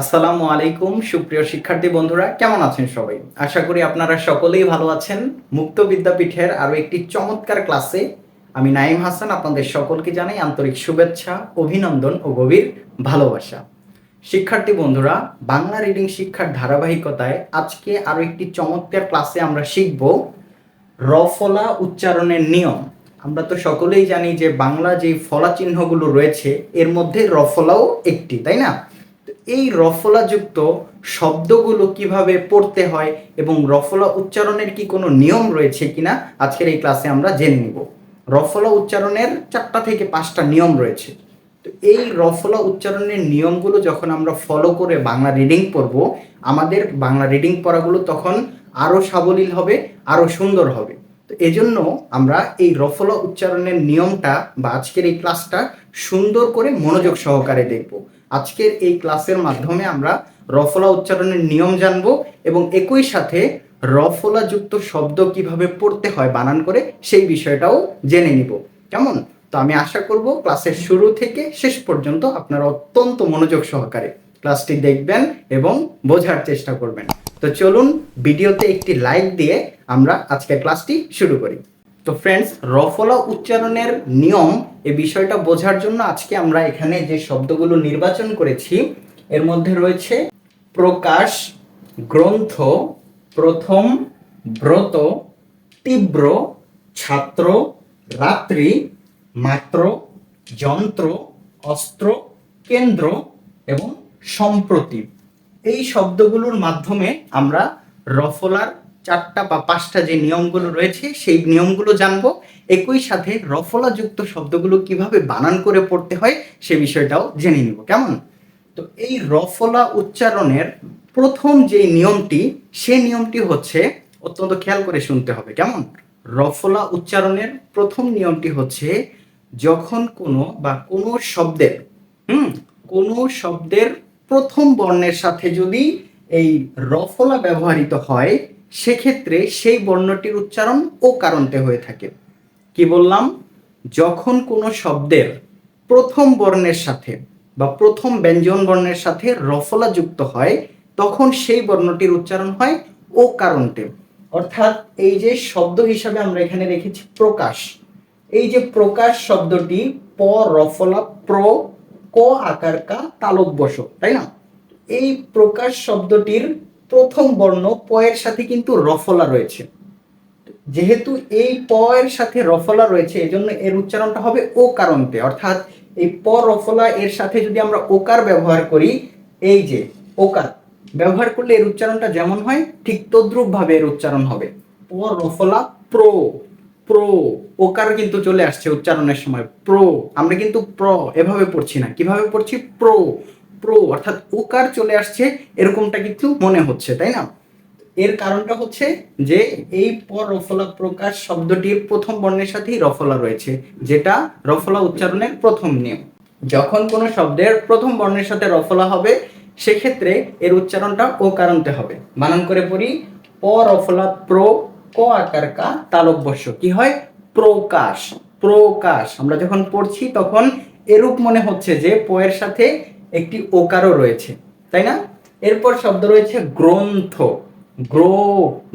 আসসালামু আলাইকুম, সুপ্রিয় শিক্ষার্থী বন্ধুরা, কেমন আছেন সবাই? আশা করি আপনারা সকলেই ভালো আছেন। মুক্ত বিদ্যাপীঠের আরও একটি চমৎকার ক্লাসে আমি নাইম হাসান আপনাদের সকলকে জানাই আন্তরিক শুভেচ্ছা, অভিনন্দন ও গভীর ভালোবাসা। শিক্ষার্থী বন্ধুরা, বাংলা রিডিং শিক্ষার ধারাবাহিকতায় আজকে আরও একটি চমৎকার ক্লাসে আমরা শিখব রফলা উচ্চারণের নিয়ম। আমরা তো সকলেই জানি যে বাংলা যে ফলা চিহ্নগুলো রয়েছে, এর মধ্যে রফলাও একটি, তাই না? এই রফলাযুক্ত শব্দগুলো কীভাবে পড়তে হয় এবং রফলা উচ্চারণের কি কোনো নিয়ম রয়েছে কিনা আজকের এই ক্লাসে আমরা জেনে নিব। রফলা উচ্চারণের চারটা থেকে পাঁচটা নিয়ম রয়েছে। তো এই রফলা উচ্চারণের নিয়মগুলো যখন আমরা ফলো করে বাংলা রিডিং পড়ব, আমাদের বাংলা রিডিং পড়াগুলো তখন আরও সাবলীল হবে আরও সুন্দর হবে। তো এজন্য আমরা এই রফলা উচ্চারণের নিয়মটা বা আজকের এই ক্লাসটা সুন্দর করে মনোযোগ সহকারে দেখব। আজকের এই ক্লাসের মাধ্যমে আমরা রফলা উচ্চারণের নিয়ম জানব এবং একই সাথে রফলাযুক্ত শব্দ কীভাবে পড়তে হয় বানান করে সেই বিষয়টাও জেনে নিব। কেমন? তো আমি আশা করব ক্লাসের শুরু থেকে শেষ পর্যন্ত আপনারা অত্যন্ত মনোযোগ সহকারে ক্লাসটি দেখবেন এবং বোঝার চেষ্টা করবেন। তো চলুন, ভিডিওতে একটি লাইক দিয়ে আমরা আজকের ক্লাসটি শুরু করি। তো ফ্রেন্ডস রফলা উচ্চারণের নিয়ম এই বিষয়টা বোঝার জন্য আজকে আমরা এখানে যে শব্দগুলো নির্বাচন করেছি, এর মধ্যে রয়েছে প্রকাশ, গ্রন্থ, প্রথম, ব্রত, তীব্র, ছাত্র, রাত্রি, মাত্র, যন্ত্র, অস্ত্র, কেন্দ্র এবং সম্প্রতি। এই শব্দগুলোর মাধ্যমে আমরা রফলার চারটা বা পাঁচটা যে নিয়মগুলো রয়েছে, সেই নিয়মগুলো জানব। একই সাথে রফলাযুক্ত শব্দগুলো কীভাবে বানান করে পড়তে হয়, সে বিষয়টাও জেনে নিব। কেমন? তো এই রফলা উচ্চারণের প্রথম যে নিয়মটি, সে নিয়মটি হচ্ছে, অত্যন্ত খেয়াল করে শুনতে হবে। কেমন? রফলা উচ্চারণের প্রথম নিয়মটি হচ্ছে, যখন কোনো বা কোনো শব্দের, হুম, কোনো শব্দের প্রথম বর্ণের সাথে যদি এই রফলা ব্যবহৃত হয় সেক্ষেত্রে সেই বর্ণটির উচ্চারণ ও কারণতে হয়ে থাকে। কি বললাম? যখন কোনো শব্দের প্রথম বর্ণের সাথে বা প্রথম ব্যঞ্জন বর্ণের সাথে রফলা যুক্ত হয়, তখন সেই বর্ণটির উচ্চারণ হয় ও কারণতে অর্থাৎ এই যে শব্দ হিসাবে আমরা এখানে রেখেছি প্রকাশ। এই যে প্রকাশ শব্দটি প, রফলা, প্র, ক আকার কা তালব বস তাই না? এই প্রকাশ শব্দটির প্রথম বর্ণ প এর সাথে কিন্তু রফলা রয়েছে। যেহেতু এই প এর সাথে রফলা রয়েছে, এজন্য এর উচ্চারণটা হবে ও কারণতে অর্থাৎ এই প, রফলা এর সাথে যদি আমরা ওকার ব্যবহার করি, এই যে ওকার, ব্যবহার করলে এর উচ্চারণটা যেমন হয়, ঠিক তদ্রুপ ভাবে এর উচ্চারণ হবে। প, রফলা, প্রো প্রো, ওকার কিন্তু চলে আসছে উচ্চারণের সময়। প্রো, আমরা কিন্তু প্র এভাবে পড়ছি না। কীভাবে পড়ছি? প্রো প্রো অর্থাৎ ওকার চলে আসছে, এরকমটা কিন্তু মনে হচ্ছে, তাই না? এর কারণটা হচ্ছে যে, এই পর রফলা প্রকাশ শব্দটির প্রথম বর্ণের সাথেই রফলা রয়েছে, যেটা রফলা উচ্চারণের প্রথম নিয়ম। যখন কোনো শব্দের প্রথম বর্ণের সাথে রফলা হবে, সেক্ষেত্রে এর উচ্চারণটা ও কারণতে হবে। বানান করে পড়ি, প, রফলা, প্র, ক আকার, কা তালব্যস্য কি হয়? প্রকাশ প্রকাশ। আমরা যখন পড়ছি, তখন এরূপ মনে হচ্ছে যে, প এর সাথে একটি ওকারও রয়েছে, তাই না? এরপর শব্দ রয়েছে গ্রন্থ। গ্রো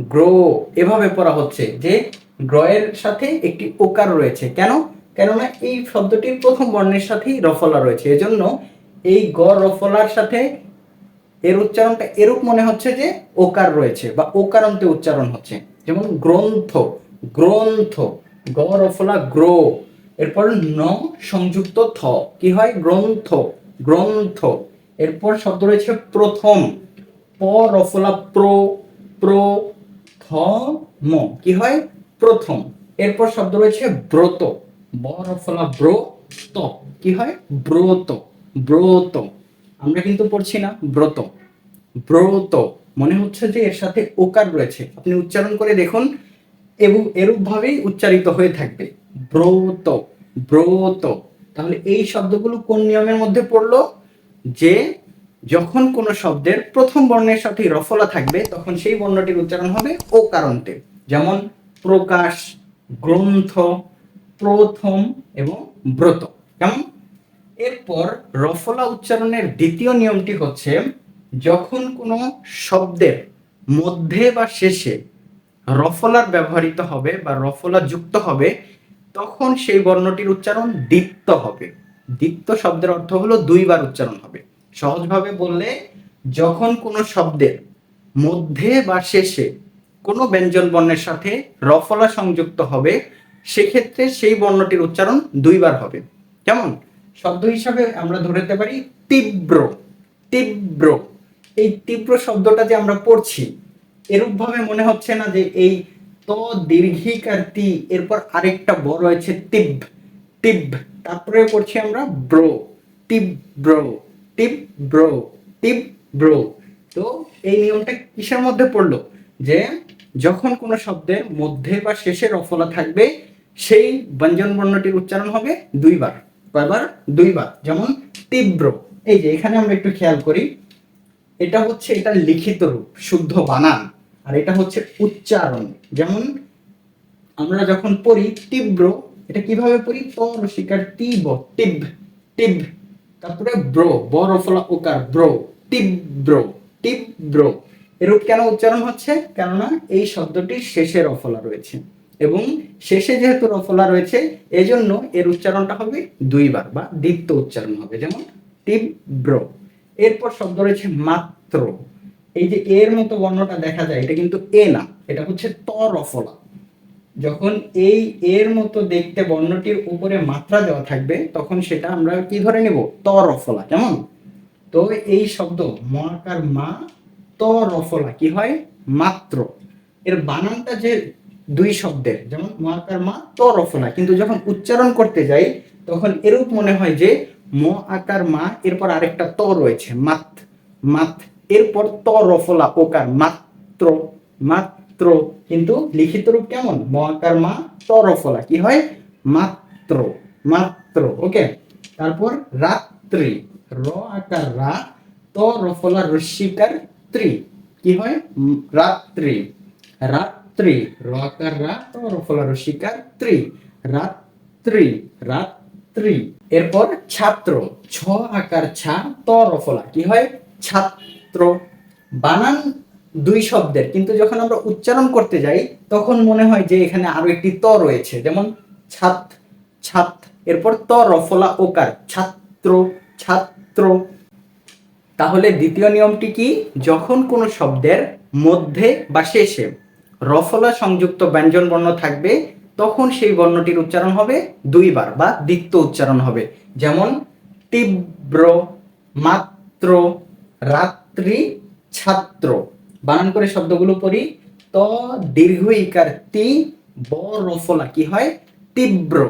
গ্রো, এভাবে পড়া হচ্ছে যে গ্রয়ের সাথে একটি ওকার রয়েছে। কেন? কেননা এই শব্দটির প্রথম বর্ণের সাথেই রফলা রয়েছে। এজন্য এই গ রফলার সাথে এর উচ্চারণটা এরূপ মনে হচ্ছে যে ওকার রয়েছে বা ওকারান্তে উচ্চারণ হচ্ছে। যেমন গ্রন্থ গ্রন্থ, গ, রফলা, গ্রো। এরপর ন সংযুক্ত থ। কি হয়? গ্রন্থ। গ্রন্থ। এরপর শব্দ রয়েছে প্রথম। প রফলা প্রো প্রো, থ, ম। কি হয়? প্রথম। এরপর শব্দ রয়েছে ব্রত। ব রফলা ব্রো, ত। কি হয়? ব্রত। ব্রত। আমরা কিন্তু পড়ছি না, ব্রত। ব্রত। মনে হচ্ছে যে এর সাথে ওকার রয়েছে। আপনি উচ্চারণ করে দেখুন। এবং এরূপ ভাবেই উচ্চারিত হয়ে থাকবে। ব্রত। ব্রত। তাহলে এই শব্দগুলো কোন নিয়মের মধ্যে পড়ল? যে যখন কোনো শব্দের প্রথম বর্ণের সাথে রফলা থাকবে, তখন সেই বর্ণটির উচ্চারণ হবে ও কারণতে যেমন প্রকাশ, গ্রন্থ, প্রথম এবং ব্রত। কেমন? এরপর রফলা উচ্চারণের দ্বিতীয় নিয়মটি হচ্ছে, যখন কোনো শব্দের মধ্যে বা শেষে রফলার ব্যবহৃত হবে বা রফলা যুক্ত হবে তখন সেই বর্ণটির উচ্চারণ দীপ্ত হবে। দীপ্ত শব্দের অর্থ হলো দুইবার উচ্চারণ হবে। সহজভাবে বললে, যখন কোনো শব্দের মধ্যে বা শেষে কোনো ব্যঞ্জন বর্ণের সাথে রফলা সংযুক্ত হবে, সেক্ষেত্রে সেই বর্ণটির উচ্চারণ দুইবার হবে। কেমন? শব্দ হিসাবে আমরা ধরতে পারি তীব্র। তীব্র। এই তীব্র শব্দটা যে আমরা পড়ছি এরূপ ভাবে মনে হচ্ছে না যে এই ত দীর্ঘিক আর তি এরপর আরেকটা বড় আছে তিব তিব তারপরে পড়ছি আমরা ব্রো। তীব্র তীব্র তীব্র তো এই নিয়মটা কিসের মধ্যে পড়ল? যে যখন কোনো শব্দের মধ্যে বা শেষে রফলা থাকবে, সেই ব্যঞ্জন বর্ণটির উচ্চারণ হবে দুইবার। কয়বার? দুইবার। যেমন তীব্র। এই যে, এখানে আমরা একটু খেয়াল করি। এটা হচ্ছে, এটা লিখিত রূপ, শুদ্ধ বানান। আর এটা হচ্ছে উচ্চারণ। যেমন আমরা যখন পড়ি তীব্র, এটা কীভাবে পড়ি? ত রসিকার তীব টিব টিব তারপরে ব্রো ব রফলা ওকার, ব্রো, তীব্র তীব্র। এরূপ কেন উচ্চারণ হচ্ছে? কেননা এই শব্দটির শেষে রফলা রয়েছে। এবং শেষে যেহেতু রফলা রয়েছে, এজন্য এর উচ্চারণটা হবে দুইবার বা দীপ্ত উচ্চারণ হবে। যেমন তীব্র। এরপর শব্দ রয়েছে মাত্র। এই যে এর মতো বর্ণটা দেখা যায়, এটা কিন্তু এ না, এটা হচ্ছে ত রফলা যখন এই এর মতো দেখতে বর্ণটির উপরে মাত্রা দেওয়া থাকবে, তখন সেটা আমরা কি ধরে নেব? ত রফলা কেমন? তো এই শব্দ মহাকার মা ত রফলা কি হয়? মাত্র। এর বানানটা যে দুই শব্দের, যেমন মহাকার মা ত রফলা কিন্তু যখন উচ্চারণ করতে যাই, তখন এরূপ মনে হয় যে ম আকার মা, এরপর আরেকটা ত রয়েছে, মাত মাত। এরপর ত রফলা ওকার মাত্র মাত্র, কিন্তু লিখিত রূপ কেমন? ম, আকার, মা, ত রফলা কি হয়? মাত্র মাত্র ওকে তারপর রাত্রি, র, আকার, রা, ত রফলা রস্যিকার ত্রি, কি হয়? রাত্রি রাত্রি, র, আকার, রা, ত রফলা রস্যিকার ত্রি, রাত্রি রাত্রি। এরপর ছাত্র, ছ, আকার, ছা, ত রফলা কি হয়? ছাত্র বানান দুই শব্দের। কিন্তু যখন আমরা উচ্চারণ করতে যাই, তখন মনে হয় যে এখানে আরও একটি ত রয়েছে। যেমন ছাত ছাত, এরপর ত রফলা ওকার। ছাত্র ছাত্র। তাহলে দ্বিতীয় নিয়মটি কি? যখন কোনো শব্দের মধ্যে বা শেষে রফলা সংযুক্ত ব্যঞ্জন বর্ণ থাকবে, তখন সেই বর্ণটির উচ্চারণ হবে দুইবার বা দ্বিত্ব উচ্চারণ হবে। যেমন তীব্র, মাত্র রাত্রি ছাত্র বানান করে শব্দগুলো পড়ি। ত, দীর্ঘ ইকার তি, ব, রফলা কি হয়? তীব্র।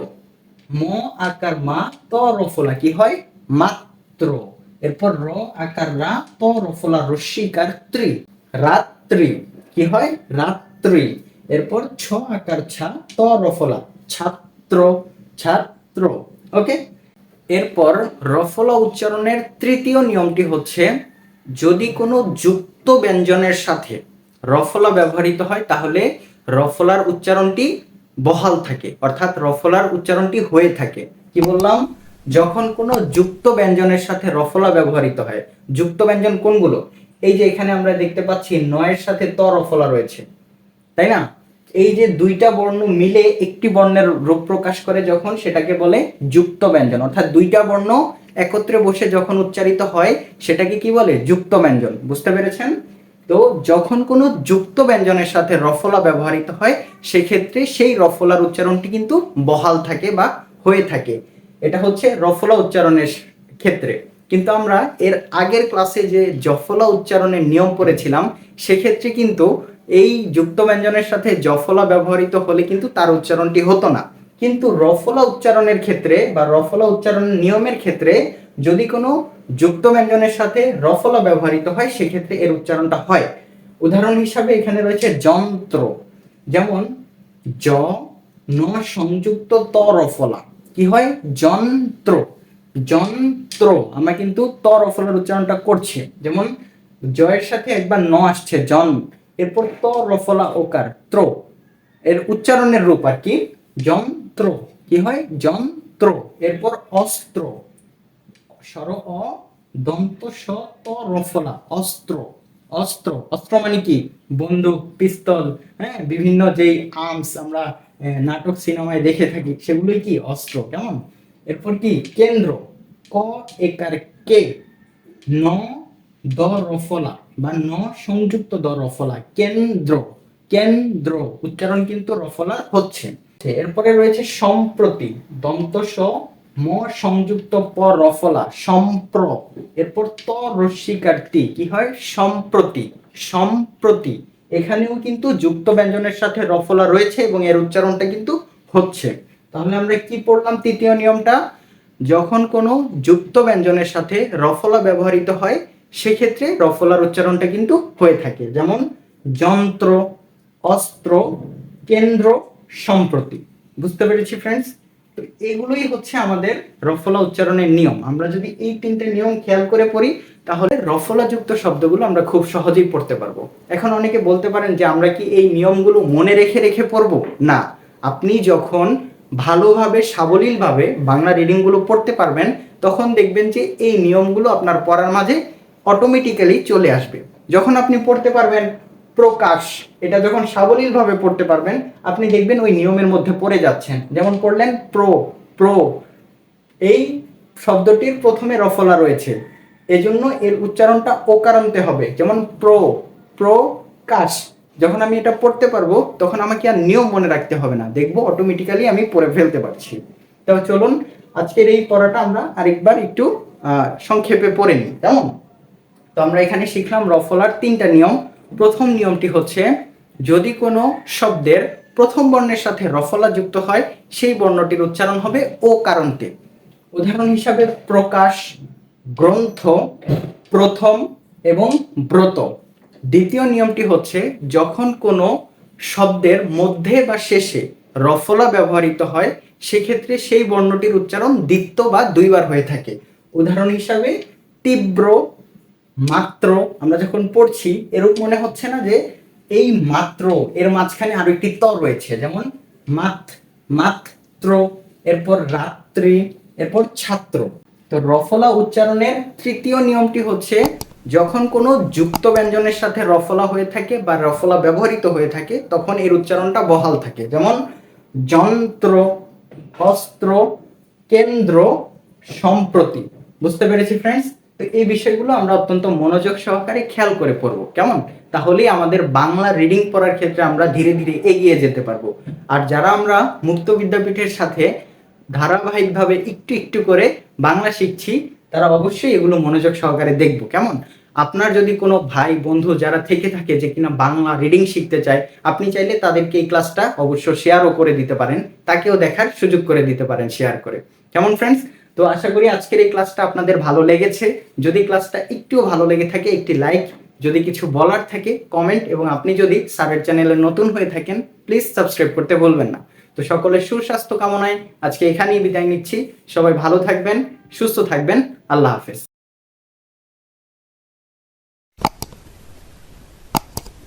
ম, আকার মা, ত, রফলা কি হয়? মাত্র। এরপর র, আকার রা, ত, রফলা রস্যিকার ত্রি। রাত্রি কি হয়? রাত্রি। এরপর ছ, আকার ছা, ত, রফলা। ছাত্র ছাত্র। ওকে? এরপর রফলা উচ্চারণের তৃতীয় নিয়মটি হচ্ছে যদি কোনো যুক্ত ব্যঞ্জনের সাথে রফলা ব্যবহৃত হয়, তাহলে রফলার উচ্চারণটি বহাল থাকে, অর্থাৎ রফলার উচ্চারণটি হয়ে থাকে। কি বললাম? যখন কোনো যুক্ত ব্যঞ্জনের সাথে রফলা ব্যবহৃত হয়, যুক্ত ব্যঞ্জন কোনগুলো? এই যে এখানে আমরা দেখতে পাচ্ছি নয়ের সাথে ত রফলা রয়েছে, তাই না? এই যে দুইটা বর্ণ মিলে একটি বর্ণের রূপ প্রকাশ করে যখন, সেটাকে বলে যুক্ত ব্যঞ্জন। অর্থাৎ দুইটা বর্ণ একত্রে বসে যখন উচ্চারিত হয়, সেটাকে কি বলে? যুক্ত ব্যঞ্জন। বুঝতে পেরেছেন? তো যখন কোনো যুক্ত ব্যঞ্জনের সাথে রফলা ব্যবহৃত হয়, সেক্ষেত্রে সেই রফলার উচ্চারণটি কিন্তু বহাল থাকে বা হয়ে থাকে। এটা হচ্ছে রফলা উচ্চারণের ক্ষেত্রে। কিন্তু আমরা এর আগের ক্লাসে যে জফলা উচ্চারণের নিয়ম পড়েছিলাম, সেক্ষেত্রে কিন্তু এই যুক্ত ব্যঞ্জনের সাথে জফলা ব্যবহৃত হলে কিন্তু তার উচ্চারণটি হতো না। কিন্তু রফলা উচ্চারণের ক্ষেত্রে বা রফলা উচ্চারণের নিয়মের ক্ষেত্রে যদি কোনো যুক্ত ব্যঞ্জনের সাথে রফলা ব্যবহৃত হয়, সেক্ষেত্রে এর উচ্চারণটা হয়। উদাহরণ হিসাবে এখানে রয়েছে যন্ত্র। যেমন জ ন সংযুক্ত ত রফলা। কি হয়? যন্ত্র। যন্ত্র। আমরা কিন্তু ত রফলার উচ্চারণটা করছি। যেমন জয়ের সাথে একবার ন আসছে জন এরপর ত রফলা ওকার, ত্র। এর উচ্চারণের রূপ আর কি? যন্ত্র। কি হয়? যন্ত্র। এরপর অস্ত্র। স্বর অ, দন্ত স, ত রফলা অস্ত্র। অস্ত্র। অস্ত্র মানে কি? বন্দুক, পিস্তল হ্যাঁ? বিভিন্ন যেই আর্মস আমরা নাটক, সিনেমায় দেখে থাকি, সেগুলোই কি? অস্ত্র। কেমন? এরপর কি? কেন্দ্র। ক, একার কে? ন, দ রফলা বা ন সংযুক্ত দ রফলা, কেন্দ্র কেন্দ্র। উচ্চারণ কিন্তু রফলা হচ্ছে। এরপরে রয়েছে সম্প্রতি। দন্ত স, ম সংযুক্ত প রফলা, সম্প্র। এরপর ত রস্বীকার কি হয়? সম্প্রতি। সম্প্রতি। এখানেও কিন্তু যুক্ত ব্যঞ্জনের সাথে রফলা রয়েছে এবং এর উচ্চারণটা কিন্তু হচ্ছে। তাহলে আমরা কি পড়লাম তৃতীয় নিয়মটা? যখন কোনো যুক্ত ব্যঞ্জনের সাথে রফলা ব্যবহৃত হয় সেক্ষেত্রে রফলার উচ্চারণটা কিন্তু হয়ে থাকে। যেমন যন্ত্র, অস্ত্র, কেন্দ্র, সম্প্রতি। বুঝতে পেরেছি ফ্রেন্ডস তো এগুলোই হচ্ছে আমাদের রফলা উচ্চারণের নিয়ম। আমরা যদি এই তিনটে নিয়ম খেয়াল করে পড়ি, তাহলে রফলাযুক্ত শব্দগুলো আমরা খুব সহজেই পড়তে পারব। এখন অনেকে বলতে পারেন যে, আমরা কি এই নিয়মগুলো মনে রেখে রেখে পড়ব? না। আপনি যখন ভালোভাবে, সাবলীলভাবে বাংলা রিডিংগুলো পড়তে পারবেন, তখন দেখবেন যে, এই নিয়মগুলো আপনার পড়ার মাঝে অটোমেটিক্যালি চলে আসবে। যখন আপনি পড়তে পারবেন প্রকাশ, এটা যখন সাবলীলভাবে পড়তে পারবেন, আপনি দেখবেন ওই নিয়মের মধ্যে পড়ে যাচ্ছেন। যেমন পড়লেন প্রো প্রো। এই শব্দটির প্রথমে রফলা রয়েছে। এজন্য এর উচ্চারণটা ওকারান্তে হবে। যেমন প্রো, প্রকাশ। যখন আমি এটা পড়তে পারব, তখন আমাকে আর নিয়ম মনে রাখতে হবে না। দেখব অটোমেটিক্যালি আমি পড়ে ফেলতে পারছি। তো চলুন, আজকের এই পড়াটা আমরা আরেকবার একটু সংক্ষেপে পড়ে নিই। কেমন? আমরা এখানে শিখলাম রফলার তিনটা নিয়ম। প্রথম নিয়মটি হচ্ছে, যদি কোনো শব্দের প্রথম বর্ণের সাথে রফলা যুক্ত হয়, সেই বর্ণটির উচ্চারণ হবে ও কারণতে উদাহরণ হিসাবে প্রকাশ, গ্রন্থ, প্রথম এবং ব্রত। দ্বিতীয় নিয়মটি হচ্ছে, যখন কোনো শব্দের মধ্যে বা শেষে রফলা ব্যবহৃত হয়, সেক্ষেত্রে সেই বর্ণটির উচ্চারণ দ্বিত্ব বা দুইবার হয়ে থাকে। উদাহরণ হিসাবে, তীব্র মাত্র আমরা যখন পড়ছি, এরূপ মনে হচ্ছে না যে এই মাত্র, এর মাঝখানে আরও একটি ত রয়েছে, যেমন মাত, মাত্র, এরপর রাত্রি, এরপর ছাত্র। তো রফলা উচ্চারণের তৃতীয় নিয়মটি হচ্ছে, যখন কোনো যুক্ত ব্যঞ্জনের সাথে রফলা হয়ে থাকে বা রফলা ব্যবহৃত হয়ে থাকে, তখন এর উচ্চারণটা বহাল থাকে। যেমন, যন্ত্র অস্ত্র কেন্দ্র, সম্প্রতি। বুঝতে পেরেছি ফ্রেন্ডস তো এই বিষয়গুলো আমরা অত্যন্ত মনোযোগ সহকারে খেয়াল করে পড়ব। কেমন? তাহলেই আমাদের বাংলা রিডিং পড়ার ক্ষেত্রে আমরা ধীরে ধীরে এগিয়ে যেতে পারব। আর যারা আমরা মুক্ত বিদ্যাপীঠের সাথে ধারাবাহিকভাবে একটু একটু করে বাংলা শিখছি, তারা অবশ্যই এগুলো মনোযোগ সহকারে দেখব। কেমন? আপনার যদি কোনো ভাই, বন্ধু যারা থেকে থাকে যে কিনা বাংলা রিডিং শিখতে চায়, আপনি চাইলে তাদেরকে এই ক্লাসটা অবশ্য শেয়ারও করে দিতে পারেন। তাকেও দেখার সুযোগ করে দিতে পারেন শেয়ার করে। কেমন ফ্রেন্ডস তো আশা করি আজকের এই ক্লাসটা আপনাদের ভালো লেগেছে। যদি ক্লাসটা একটুও ভালো লেগে থাকে, একটি লাইক, যদি কিছু বলার থাকে, কমেন্ট এবং আপনি যদি স্যারের চ্যানেলে নতুন হয়ে থাকেন, প্লিজ সাবস্ক্রাইব করতে বলবেন না। তো সকলের সুস্বাস্থ্য কামনায় আজকে এখানেই বিদায় নিচ্ছি। সবাই ভালো থাকবেন, সুস্থ থাকবেন। আল্লাহ হাফেজ।